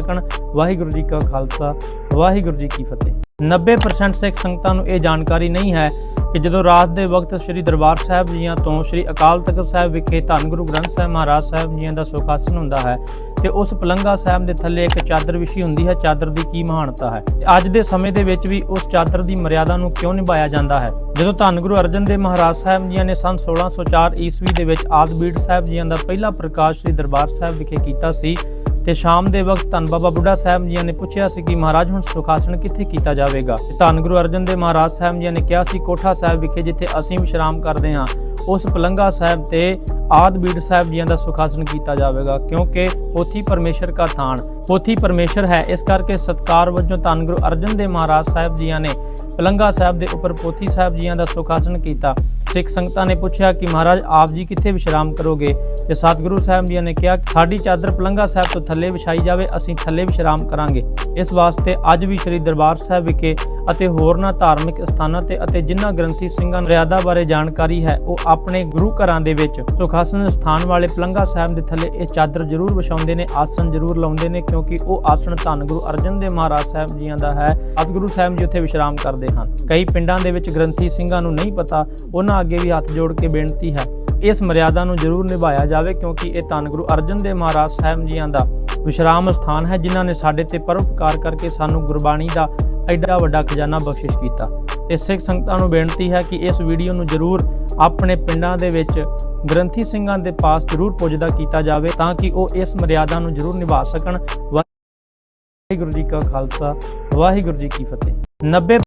ਸਕਣ। ਵਾਹਿਗੁਰੂ ਜੀ ਕਾ ਖਾਲਸਾ, ਵਾਹਿਗੁਰੂ ਜੀ ਕੀ ਫਤਿਹ। 90% ਸਿੱਖ ਸੰਗਤਾਂ ਨੂੰ ਇਹ ਜਾਣਕਾਰੀ ਨਹੀਂ ਹੈ ਕਿ ਜਦੋਂ ਰਾਤ ਦੇ ਵਕਤ ਸ੍ਰੀ ਦਰਬਾਰ ਸਾਹਿਬ ਜੀਆਂ ਤੋਂ ਸ੍ਰੀ ਅਕਾਲ ਤਖਤ ਸਾਹਿਬ ਵਿਖੇ ਧੰਨ ਗੁਰੂ ਗ੍ਰੰਥ ਸਾਹਿਬ ਮਹਾਰਾਜ ਸਾਹਿਬ ਜੀਆਂ ਦਾ ਸੁਖਾਸਨ ਹੁੰਦਾ ਹੈ ਤੇ ਉਸ ਪਲੰਗਾ ਸਾਹਿਬ ਦੇ ਥੱਲੇ ਇੱਕ ਚਾਦਰ ਵਿਛੀ ਹੁੰਦੀ ਹੈ, ਚਾਦਰ ਦੀ ਕੀ ਮਹਾਨਤਾ ਹੈ? ਅੱਜ ਦੇ ਸਮੇਂ ਦੇ ਵਿੱਚ ਵੀ ਉਸ ਚਾਦਰ ਦੀ ਮਰਿਆਦਾ ਨੂੰ ਕਿਉਂ ਨਿਭਾਇਆ ਜਾਂਦਾ ਹੈ? ਜਦੋਂ ਧੰਨ ਗੁਰੂ ਅਰਜਨ ਦੇਵ ਮਹਾਰਾਜ ਸਾਹਿਬ ਜੀਆਂ ਨੇ ਸੰਨ 1604 ਈਸਵੀ ਦੇ ਵਿੱਚ ਆਦਬੀੜ ਸਾਹਿਬ ਜੀਆਂ ਦਾ ਪਹਿਲਾ ਪ੍ਰਕਾਸ਼ ਸ੍ਰੀ ਦਰਬਾਰ ਸਾਹਿਬ ਵਿਖੇ ਕੀਤਾ ਸੀ ਤੇ ਸ਼ਾਮ ਦੇ ਵਕਤ ਧੰਨ ਬਾਬਾ ਬੁੱਢਾ ਸਾਹਿਬ ਜੀਆਂ ਨੇ ਪੁੱਛਿਆ ਸੀ ਕਿ ਮਹਾਰਾਜ ਹੁਣ ਸੁਖਾਸਨ ਕਿੱਥੇ ਕੀਤਾ ਜਾਵੇਗਾ? ਧੰਨ ਗੁਰੂ ਅਰਜਨ ਦੇਵ ਮਹਾਰਾਜ ਸਾਹਿਬ ਜੀਆਂ ਨੇ ਕਿਹਾ ਸੀ, ਕੋਠਾ ਸਾਹਿਬ ਵਿਖੇ ਜਿੱਥੇ ਅਸੀਂ ਵਿਸ਼ਰਾਮ ਕਰਦੇ ਹਾਂ, ਉਸ ਪਲੰਗਾ ਸਾਹਿਬ ਤੇ ਆਦਬੀੜ ਸਾਹਿਬ ਜੀਆਂ ਦਾ ਸੁਖਾਸਨ ਕੀਤਾ ਜਾਵੇਗਾ, ਕਿਉਂਕਿ ਪੋਥੀ ਪਰਮੇਸ਼ਰ ਦਾ ਥਾਨ ਪੋਥੀ ਪਰਮੇਸ਼ਰ ਹੈ। ਇਸ ਕਰਕੇ ਸਤਕਾਰ ਵਜੋਂ ਧੰਨ ਗੁਰੂ ਅਰਜਨ ਦੇਵ ਮਹਾਰਾਜ ਸਾਹਿਬ ਜੀਆਂ ਨੇ ਪਲੰਗਾ ਸਾਹਿਬ ਦੇ ਉੱਪਰ ਪੋਥੀ ਸਾਹਿਬ ਜੀਆਂ ਦਾ ਸੁਖਾਸਨ ਕੀਤਾ। ਸਿੱਖ ਸੰਗਤਾਂ ਨੇ ਪੁੱਛਿਆ ਕਿ ਮਹਾਰਾਜ, ਆਪ ਜੀ ਕਿੱਥੇ ਵਿਸ਼ਰਾਮ ਕਰੋਗੇ? ਤੇ ਸਤਿਗੁਰੂ ਸਾਹਿਬ ਜੀਆਂ ਨੇ ਕਿਹਾ ਕਿ ਸਾਡੀ ਚਾਦਰ ਪਲੰਗਾ ਸਾਹਿਬ ਤੋਂ ਥੱਲੇ ਵਿਛਾਈ ਜਾਵੇ, ਅਸੀਂ ਥੱਲੇ ਵਿਸ਼ਰਾਮ ਕਰਾਂਗੇ। ਇਸ ਵਾਸਤੇ ਅੱਜ ਵੀ ਸ੍ਰੀ ਦਰਬਾਰ ਸਾਹਿਬ ਵਿਖੇ ਅਤੇ ਹੋਰਨਾਂ ਧਾਰਮਿਕ ਸਥਾਨਾਂ ਤੇ ਅਤੇ ਜਿਨ੍ਹਾਂ ਗ੍ਰੰਥੀ ਸਿੰਘਾਂ ਨੂੰ ਮਰਿਆਦਾ ਬਾਰੇ ਜਾਣਕਾਰੀ ਹੈ, ਉਹ ਆਪਣੇ ਗੁਰੂ ਘਰਾਂ ਦੇ ਵਿੱਚ ਸੁਖਾਸਨ ਸਥਾਨ ਵਾਲੇ ਪਲੰਗਾ ਸਾਹਿਬ ਦੇ ਥੱਲੇ ਇਹ ਚਾਦਰ ਜ਼ਰੂਰ ਵਿਛਾਉਂਦੇ ਨੇ ਆਸਣ ਜ਼ਰੂਰ ਲਾਉਂਦੇ ਨੇ ਕਿਉਂਕਿ ਉਹ ਆਸਣ ਧੰਨ ਗੁਰੂ ਅਰਜਨ ਦੇਵ ਮਹਾਰਾਜ ਸਾਹਿਬ ਜੀਆਂ ਦਾ ਹੈ। ਸਤਿਗੁਰੂ ਸਾਹਿਬ ਜੀ ਉੱਥੇ ਵਿਸ਼ਰਾਮ ਕਰਦੇ ਹਨ। ਕਈ ਪਿੰਡਾਂ ਦੇ ਵਿੱਚ ਗ੍ਰੰਥੀ ਸਿੰਘਾਂ ਨੂੰ ਨਹੀਂ ਪਤਾ, ਉਹਨਾਂ ਅੱਗੇ ਵੀ ਹੱਥ ਜੋੜ ਕੇ ਬੇਨਤੀ ਹੈ। ਇਸ ਮਰਿਆਦਾ ਨੂੰ ਜ਼ਰੂਰ ਨਿਭਾਇਆ ਜਾਵੇ ਕਿਉਂਕਿ ਇਹ ਧੰਨ ਗੁਰੂ ਅਰਜਨ ਦੇਵ ਮਹਾਰਾਜ ਸਾਹਿਬ ਜੀਆਂ ਦਾ ਵਿਸ਼ਰਾਮ ਸਥਾਨ ਹੈ, ਜਿਨ੍ਹਾਂ ਨੇ ਸਾਡੇ ਤੇ ਪਰਉਪਕਾਰ ਕਰਕੇ ਸਾਨੂੰ ਗੁਰਬਾਣੀ ਦਾ ਐਡਾ ਵੱਡਾ ਖਜ਼ਾਨਾ ਬਖਸ਼ਿਸ਼ ਕੀਤਾ। ਤੇ ਸਿੱਖ ਸੰਗਤਾਂ ਨੂੰ ਬੇਨਤੀ ਹੈ ਕਿ ਇਸ ਵੀਡੀਓ ਨੂੰ ਜ਼ਰੂਰ ਆਪਣੇ ਪਿੰਡਾਂ ਦੇ ਵਿੱਚ ਗ੍ਰੰਥੀ ਸਿੰਘਾਂ ਦੇ ਪਾਸ ਜ਼ਰੂਰ ਪੁੱਜਦਾ ਕੀਤਾ ਜਾਵੇ ਤਾਂ ਕਿ ਉਹ ਇਸ ਮਰਿਆਦਾ ਨੂੰ ਜ਼ਰੂਰ ਨਿਭਾ ਸਕਣ। ਵਾਹਿਗੁਰੂ ਜੀ ਕਾ ਖਾਲਸਾ, ਵਾਹਿਗੁਰੂ ਜੀ ਕੀ ਫਤਿਹ। 90